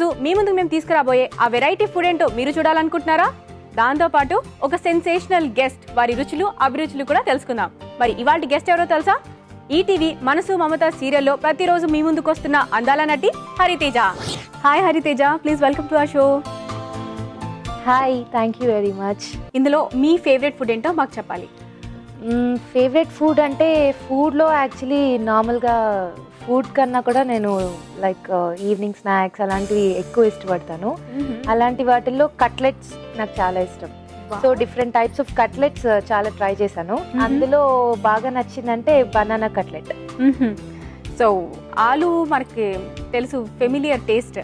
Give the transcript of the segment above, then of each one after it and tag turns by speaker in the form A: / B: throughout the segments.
A: రోజు మీ ముందుకు మేము తీసుకురాబోయే ఆ వెరైటీ ఫుడ్ ఏంటో మీరు చూడాలనుకుంటున్నారా? దాంతోపాటు ఒక సెన్సేషనల్ గెస్ట్ వారి రుచులు అభిరుచులు కూడా తెలుసుకుందాం. మరి ఇవాళ గెస్ట్ ఎవరో తెలుసా? ఈటీవీ మనసు మమత సీరియల్లో ప్రతిరోజు మీ ముందుకు వస్తున్న అందాల నటి Hariteja. Hi Hariteja please welcome to ఆ show
B: hi thank you very much
A: ఇందులో మీ ఫేవరెట్ ఫుడ్ ఏంటో మాకు చెప్పాలి.
B: ఫేవరెట్ ఫుడ్ అంటే ఫుడ్లో యాక్చువల్లీ నార్మల్గా ఫుడ్ కన్నా కూడా నేను లైక్ ఈవినింగ్ స్నాక్స్ అలాంటివి ఎక్కువ ఇష్టపడతాను. అలాంటి వాటిల్లో కట్లెట్స్ నాకు చాలా ఇష్టం. So different types of cutlets చాలా ట్రై చేశాను. అందులో బాగా నచ్చిందంటే బనానా కట్లెట్
A: సో ఆలు మనకి తెలుసు ఫెమిలియర్ టేస్ట్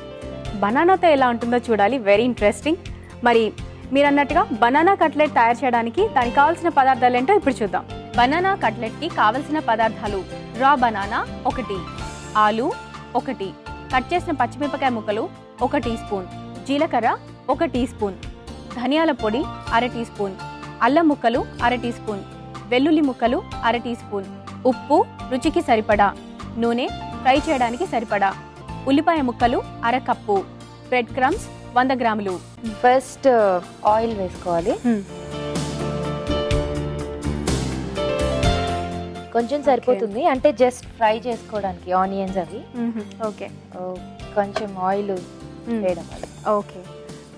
A: బనానాతో ఎలా ఉంటుందో చూడాలి. వెరీ ఇంట్రెస్టింగ్ మరి మీరు అన్నట్టుగా బనానా కట్లెట్ తయారు చేయడానికి దానికి కావాల్సిన పదార్థాలు ఏంటో ఇప్పుడు చూద్దాం. బనానా కట్లెట్కి కావలసిన పదార్థాలు రా బనానా ఒకటి ఆలు ఒకటి కట్ చేసిన పచ్చిమిరపకాయ ముక్కలు ఒక టీ స్పూన్ జీలకర్ర ఒక టీ స్పూన్ ధనియాల పొడి అర టీ స్పూన్ అల్లం ముక్కలు అర టీ స్పూన్ వెల్లుల్లి ముక్కలు అర టీ స్పూన్ ఉప్పు రుచికి సరిపడా నూనె ఫ్రై చేయడానికి సరిపడా ఉల్లిపాయ ముక్కలు అర కప్పు. బ్రెడ్ క్రమ్స్ వంద గ్రాములు.
B: ఫస్ట్ ఆయిల్ వేసుకోవాలి. కొంచెం సరిపోతుంది. అంటే జస్ట్ ఫ్రై చేసుకోవడానికి ఆనియన్స్ అవి.
A: ఓకే.
B: కొంచెం ఆయిల్ వేయడం
A: ఓకే.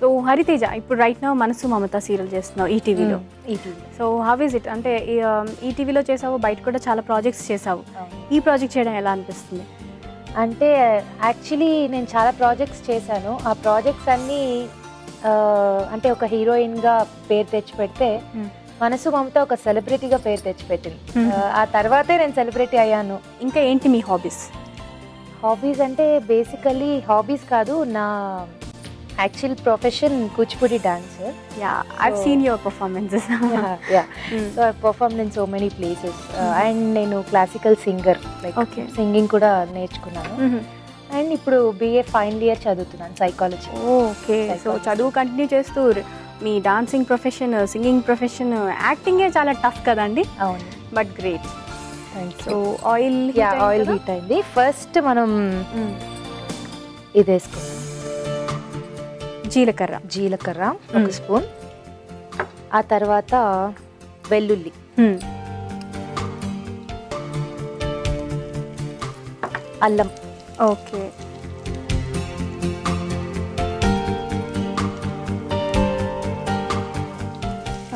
A: సో హరితేజ ఇప్పుడు రైట్ నా మనసు మమత సీరియల్ చేస్తున్నావు ఈ టీవీలో.
B: ఇది
A: సో హౌ ఇస్ ఇట్ అంటే ఈ, um, ఈ టీవీలో చేసావు బయట కూడా చాలా ప్రాజెక్ట్స్ చేసావు. ఈ ప్రాజెక్ట్ చేయడం ఎలా అనిపిస్తుంది?
B: అంటే యాక్చువల్లీ నేను చాలా ప్రాజెక్ట్స్ చేశాను ఆ ప్రాజెక్ట్స్ అన్నీ అంటే ఒక హీరోయిన్గా పేరు తెచ్చి పెడితే
A: Hmm.
B: మనసు మమత ఒక సెలబ్రిటీగా పేరు తెచ్చి పెట్టింది
A: Hmm.
B: ఆ, ఆ తర్వాతే నేను సెలబ్రిటీ అయ్యాను
A: ఇంకా ఏంటి మీ హాబీస్
B: హాబీస్ అంటే బేసికలీ హాబీస్ కాదు నా actual profession Kuchipudi dancer
A: yeah I
B: So-
A: seen your performances
B: yeah so I perform in so many places and నేను క్లాసికల్ సింగర్ లైక్. సింగింగ్ కూడా నేర్చుకున్నాను. అండ్ ఇప్పుడు బిఏ ఫైనల్ ఇయర్ చదువుతున్నాను psychology
A: okay so చదువు continue చేస్తూ మీ dancing profession singing profession యాక్టింగే చాలా టఫ్ కదండి?
B: అవును.
A: But great so oil
B: yeah oil heat అయింది ఫస్ట్ మనం ఇది వేసుకుందాం.
A: జీలకర్ర.
B: జీలకర్ర ఒక. స్పూన్. ఆ తర్వాత వెల్లుల్లి. అల్లం.
A: ఓకే.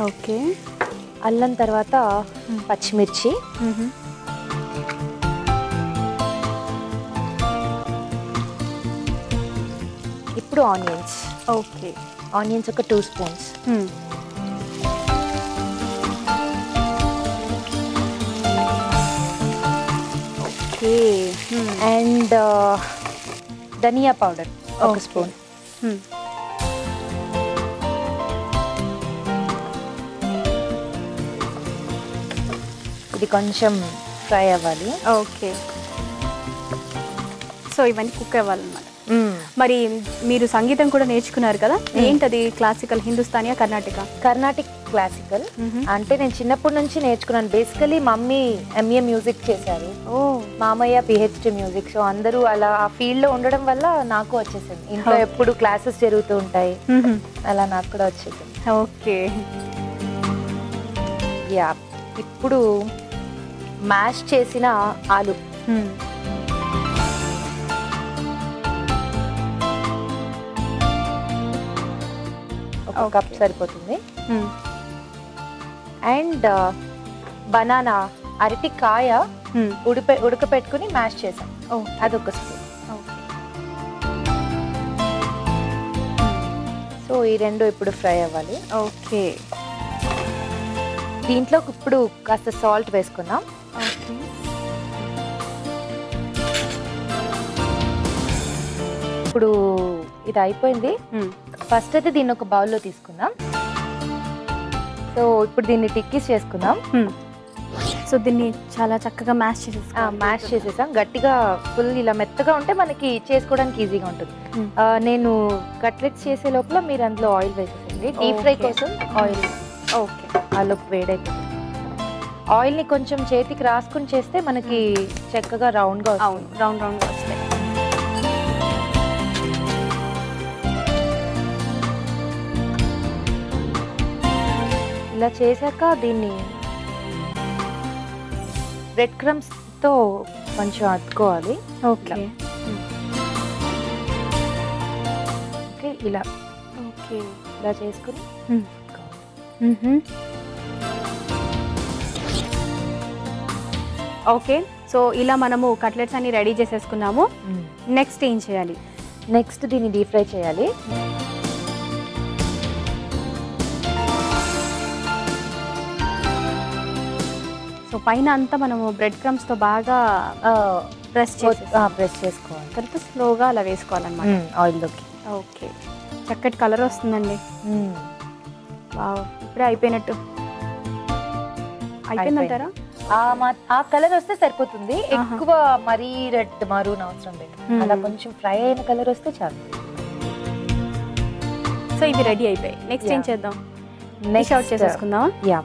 A: ఓకే.
B: అల్లం తర్వాత. పచ్చిమిర్చి. ఇప్పుడు ఆనియన్స్.
A: ఓకే.
B: ఆనియన్స్ ఒక two spoons.
A: Okay.
B: And dhania powder ఒక. స్పూన్. ఇది కొంచెం ఫ్రై అవ్వాలి.
A: ఓకే. సో ఇవన్నీ కుక్ అవ్వాలన్నమాట. మరి మీరు సంగీతం కూడా నేర్చుకున్నారు కదా? ఏంటది క్లాసికల్ హిందుస్థానియా కర్ణాటక?
B: కర్ణాటిక్ క్లాసికల్ అంటే నేను చిన్నప్పటి నుంచి నేర్చుకున్నాను. బేసికలీ మమ్మీ ఎంఏ మ్యూజిక్ చేశారు.
A: ఓ.
B: మామయ్య పిహెచ్డి మ్యూజిక్ సో అందరూ అలా ఆ ఫీల్డ్లో ఉండడం వల్ల నాకు వచ్చేసింది. ఇంట్లో. ఎప్పుడు క్లాసెస్ జరుగుతూ ఉంటాయి. అలా నాకు కూడా వచ్చేసింది.
A: ఓకే.
B: యా ఇప్పుడు మ్యాష్ చేసిన ఆలు. ఒక. కప్ సరిపోతుంది. అండ్ బనానా అరటి కాయ ఉడిపె ఉడకపెట్టుకుని మ్యాష్ చేసాం అదొక స్పూన్. సో ఈ రెండు ఇప్పుడు ఫ్రై అవ్వాలి.
A: ఓకే
B: దీంట్లో ఇప్పుడు కాస్త సాల్ట్ వేసుకుందాం.
A: ఓకే
B: ఇప్పుడు ఇది అయిపోయింది. ఫస్ట్ అయితే దీన్ని ఒక బౌల్లో తీసుకుందాం. సో ఇప్పుడు దీన్ని టిక్కీస్ చేసుకుందాం.
A: సో దీన్ని చాలా చక్కగా మ్యాష్ చేసేసుకో
B: మ్యాష్ చేసేసాం. గట్టిగా ఫుల్ ఇలా మెత్తగా ఉంటే మనకి చేసుకోవడానికి ఈజీగా ఉంటుంది. నేను కట్లెట్స్ చేసే లోపల మీరు అందులో ఆయిల్ వేసేసండి డీప్ ఫ్రై. కోసం ఆయిల్
A: ఓకే.
B: ఆలోపు వేడైపోతుంది. ఆయిల్ని కొంచెం చేతికి రాసుకుని చేస్తే మనకి చక్కగా రౌండ్గా
A: అవును. రౌండ్ రౌండ్ వస్తాయి
B: ఇలా చేశాక దీన్ని బ్రెడ్ క్రమ్స్తో కొంచెం అతుకోవాలి
A: ఓకే.
B: ఓకే ఇలా.
A: ఓకే.
B: ఇలా చేసుకుని
A: ఓకే సో ఇలా మనము కట్లెట్స్ అన్ని రెడీ చేసేసుకున్నాము. నెక్స్ట్ ఏం చేయాలి?
B: నెక్స్ట్ దీన్ని డీప్ ఫ్రై చేయాలి.
A: సో పైన అంతా మనము బ్రెడ్ క్రమ్స్తో బాగా ప్రెస్ చేసి
B: ప్రెస్ చేసుకోవాలి.
A: తర్వాత స్లోగా అలా వేసుకోవాలన్నమాట.
B: ఆయిల్లోకి
A: ఓకే. చక్కటి కలర్ వస్తుందండి. వావ్. ఇప్పుడే అయిపోయినట్టు. అయిపోయిందంటారా
B: ఆ కలర్ వస్తే సరిపోతుంది. ఎక్కువ మరీ రెడ్ మరూన్ అవసరం లేదు. అలా కొంచెం ఫ్రై అయిన కలర్ వస్తే చాలు.
A: సో ఇవి రెడీ అయిపోయాయి. నెక్స్ట్ ఏం. చేద్దాం? డిష్ అవుట్ చేసేసుకుందాం
B: యా